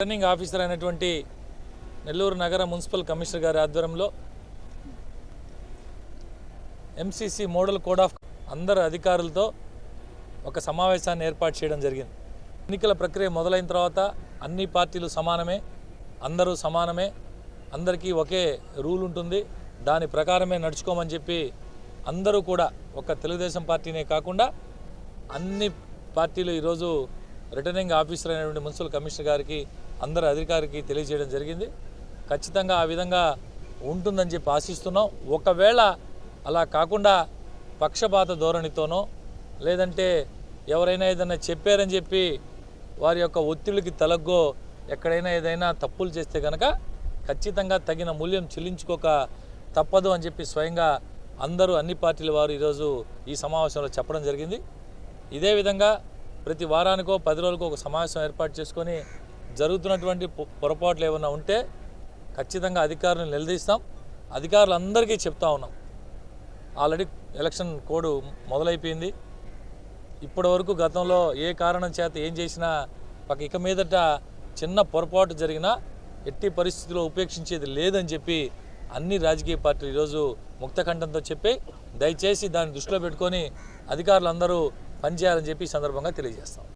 Returning officer అయినటువంటి నెల్లూరు నగర municipal commissioner గారి ఆధ్వర్యంలో ఎంసీసీ మోడల్ కోడ్ ఆఫ్ అందరు అధికారులతో ఒక సమావేశాన్ని ఏర్పాటు చేయడం జరిగింది. ఎన్నికల ప్రక్రియ మొదలైన తర్వాత అన్ని పార్టీలు సమానమే అందరూ సమానమే అందరికీ ఒకే రూల్ ఉంటుంది. దాని ప్రకారమే నడుచుకోమని చెప్పి అందరూ కూడా ఒక తెలుగుదేశం పార్టీనే కాకుండా అన్ని పార్టీలు ఈరోజు రిటర్నింగ్ ఆఫీసర్ అయినటువంటి మున్సిపల్ కమిషనర్ గారికి అందరు అధికారికి తెలియజేయడం జరిగింది. ఖచ్చితంగా ఆ విధంగా ఉంటుందని చెప్పి ఆశిస్తున్నాం. ఒకవేళ అలా కాకుండా పక్షపాత ధోరణితోనో లేదంటే ఎవరైనా ఏదైనా చెప్పారని చెప్పి వారి యొక్క ఒత్తిడికి తలగ్గో ఎక్కడైనా ఏదైనా తప్పులు చేస్తే కనుక ఖచ్చితంగా తగిన మూల్యం చెల్లించుకోక తప్పదు అని చెప్పి స్వయంగా అందరూ అన్ని పార్టీల వారు ఈరోజు ఈ సమావేశంలో చెప్పడం జరిగింది. ఇదే విధంగా ప్రతి వారానికో పది రోజులకో ఒక సమావేశం ఏర్పాటు చేసుకొని జరుగుతున్నటువంటి పొ- పొరపాట్లు ఏమైనా ఉంటే ఖచ్చితంగా అధికారులను నిలదీస్తాం. అధికారులందరికీ చెప్తా ఉన్నాం. ఆల్రెడీ ఎలక్షన్ కోడ్ మొదలైపోయింది. ఇప్పటి వరకు గతంలో ఏ కారణం చేత ఏం చేసినా ఒక ఇక మీదట చిన్న పొరపాటు జరిగినా ఎట్టి పరిస్థితుల్లో ఉపేక్షించేది లేదని చెప్పి అన్ని రాజకీయ పార్టీలు ఈరోజు ముక్తకంఠంతో చెప్పి దయచేసి దాన్ని దృష్టిలో పెట్టుకొని అధికారులందరూ పనిచేయాలని చెప్పి ఈ సందర్భంగా తెలియజేస్తాం.